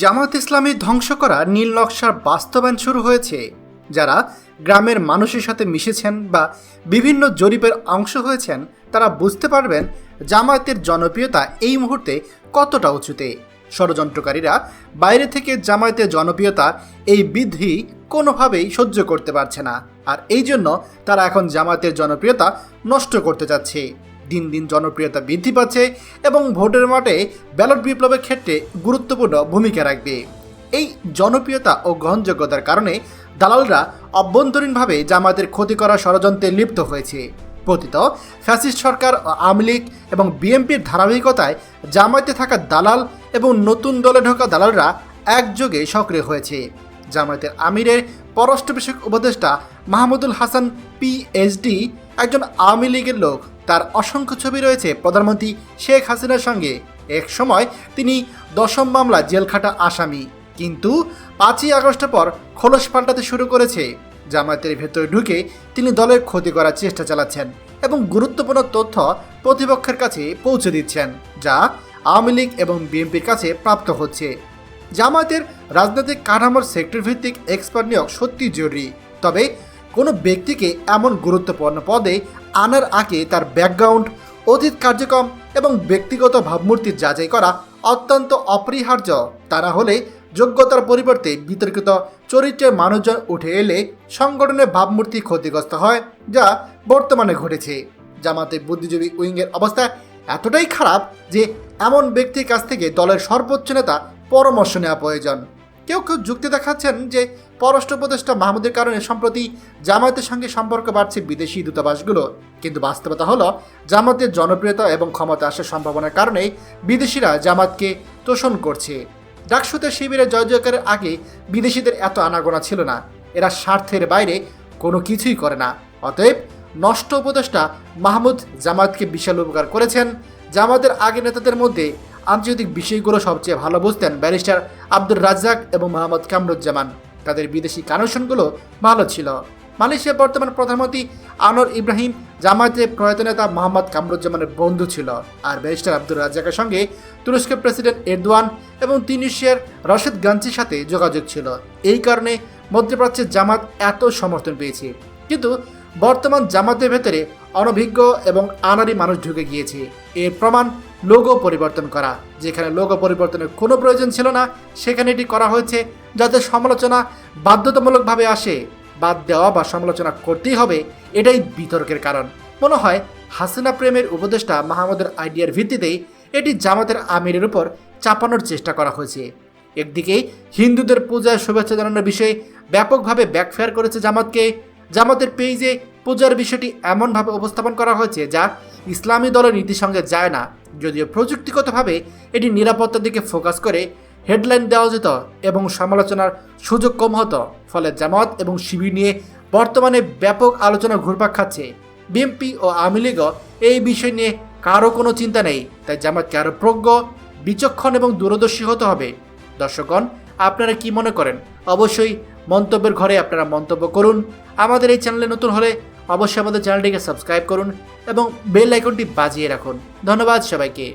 জামাত ইসলামী ধ্বংস করা নীল নকশার বাস্তবায়ন শুরু হয়েছে, যারা গ্রামের মানুষের সাথে মিশেছেন বা বিভিন্ন জরিপের অংশ হয়েছেন, তারা বুঝতে পারবেন জামায়াতের জনপ্রিয়তা এই মুহূর্তে কতটা উঁচুতে। ষড়যন্ত্রকারীরা বাইরে থেকে জামায়াতের জনপ্রিয়তা এই বৃদ্ধি কোনোভাবেই সহ্য করতে পারছে না। আর এই জন্য তারা এখন জামায়াতের জনপ্রিয়তা নষ্ট করতে যাচ্ছে। দিন দিন জনপ্রিয়তা বৃদ্ধি পাচ্ছে এবং ভোটের মাঠে ব্যালট বিপ্লবের ক্ষেত্রে গুরুত্বপূর্ণ ভূমিকা রাখবে। এই জনপ্রিয়তা ও গ্রহণযোগ্যতার কারণে দালালরা অভ্যন্তরীণভাবে জামায়াতের ক্ষতি করা ষড়যন্ত্রে লিপ্ত হয়েছে। পতিত ফ্যাসিস্ট সরকার আওয়ামী লীগ এবং বিএনপির ধারাবাহিকতায় জামায়াতে থাকা দালাল এবং নতুন দলে ঢোকা দালালরা একযোগে সক্রিয় হয়েছে। জামায়াতের আমিরের পররাষ্ট্র বিষয়ক উপদেষ্টা মাহমুদুল হাসান, পিএইচডি, একজন আওয়ামী লীগের লোক। তার অসংখ্য ছবি রয়েছে প্রধানমন্ত্রী শেখ হাসিনার সঙ্গে। এক সময় তিনি দশম মামলা জেলখাটা আসামি, কিন্তু পাঁচই আগস্টের পর খোলস পাল্টাতে শুরু করেছে। জামায়াতের ভেতরে ঢুকে তিনি দলের ক্ষতি করার চেষ্টা চালাচ্ছেন এবং গুরুত্বপূর্ণ তথ্য প্রতিপক্ষের কাছে পৌঁছে দিচ্ছেন, যা আওয়ামী লীগ এবং বিএনপির কাছে প্রাপ্ত হচ্ছে। জামায়াতের রাজনৈতিক কাঠামোর সেক্টর ভিত্তিক এক্সপার্ট নিয়োগ সত্যি জরুরি, তবে কোনো ব্যক্তিকে এমন গুরুত্বপূর্ণ পদে আনার আগে তার ব্যাকগ্রাউন্ড, অতীত কার্যক্রম এবং ব্যক্তিগত ভাবমূর্তি যাচাই করা অত্যন্ত অপরিহার্য। তারা হলে যোগ্যতার পরিবর্তে বিতর্কিত চরিত্রের মানুষজন উঠে এলে সংগঠনের ভাবমূর্তি ক্ষতিগ্রস্ত হয় যা বর্তমানে ঘটেছে। জামাতে বুদ্ধিজীবী উইংয়ের অবস্থা এতটাই খারাপ যে এমন ব্যক্তির কাছ থেকে দলের সর্বোচ্চ নেতা পরামর্শ নেওয়া প্রয়োজন। কেউ কেউ যুক্তি দেখাচ্ছেন যে পররাষ্ট্র উপদেষ্টা মাহমুদের কারণে সম্প্রতি জামায়াতের সঙ্গে সম্পর্ক বাড়ছে বিদেশি দূতাবাসগুলো। কিন্তু বাস্তবতা হলো জামাতের জনপ্রিয়তা এবং ক্ষমতা আসার সম্ভাবনার কারণে বিদেশিরা জামাতকে তোষণ করছে। ডাকসুতে শিবিরে জয় জয়কারের আগে বিদেশিদের এত আনাগোনা ছিল না। এরা স্বার্থের বাইরে কোনো কিছুই করে না। অতএব নষ্ট উপদেষ্টা মাহমুদ জামাতকে বিশাল উপকার করেছেন। জামাতের আগে নেতাদের মধ্যে আন্তর্জাতিক বিষয়গুলো সবচেয়ে ভালো বুঝতেন ব্যারিস্টার আব্দুর রাজ্জাক এবং মোহাম্মদ কামরুজ্জামান। তাদের বিদেশি কানেকশনগুলো ভালো ছিল। মালয়েশিয়ার বর্তমান প্রধানমন্ত্রী আনোয়ার ইব্রাহিম জামায়াতের প্রয়াত নেতা মোহাম্মদ কামরুজ্জামানের বন্ধু ছিল আর ব্যারিস্টার আব্দুর রাজ্জাকের সঙ্গে তুরস্কের প্রেসিডেন্ট এরদোয়ান এবং তিনিশিয়ার রশেদ গাঞ্চির সাথে যোগাযোগ ছিল। এই কারণে মধ্যপ্রাচ্যের জামাত এত সমর্থন পেয়েছে। কিন্তু বর্তমান জামাতের ভেতরে অনভিজ্ঞ এবং আনারি মানুষ ঢুকে গিয়েছে। এর প্রমাণ লোগো পরিবর্তন করা, যেখানে লোগো পরিবর্তনের কোনো প্রয়োজন ছিল না, সেখানে এটি করা হয়েছে যাতে সমালোচনা বাধ্যতামূলকভাবে আসে। বাদ দেওয়া বা সমালোচনা করতেই হবে, এটাই বিতর্কের কারণ। মনে হয়, হাসিনা প্রেমের উপদেষ্টা মাহমুদের আইডিয়ার ভিত্তিতেই এটি জামাতের আমিরের উপর চাপানোর চেষ্টা করা হয়েছে। একদিকে হিন্দুদের পূজায় শুভেচ্ছা জানানোর বিষয়ে ব্যাপকভাবে ব্যাকফেয়ার করেছে জামাতকে জামাতের পেজে পূজার বিষয়টি এমনভাবে উপস্থাপন করা হয়েছে যা ইসলামী দলের নীতির সঙ্গে যায় না। যদিও প্রযুক্তিগতভাবে এটি নিরাপত্তার দিকে ফোকাস করে, হেডলাইন দেওয়া যেত এবং সমালোচনার সুযোগ কম হতো। ফলে জামাত এবং শিবির নিয়ে বর্তমানে ব্যাপক আলোচনা ঘুরপাক খাচ্ছে। বিএনপি ও আওয়ামী লীগও এই বিষয় নিয়ে কারও কোনো চিন্তা নেই, তাই জামাতকে আরও প্রজ্ঞ, বিচক্ষণ এবং দূরদর্শী হতে হবে। দর্শকগণ, আপনারা কি মনে করেন? অবশ্যই মন্তব্যের ঘরে আপনারা মন্তব্য করুন। আমাদের এই চ্যানেলে নতুন হলে অবশ্যই আমাদের চ্যানেলটিকে সাবস্ক্রাইব করুন এবং বেল আইকনটি বাজিয়ে রাখুন। ধন্যবাদ সবাইকে।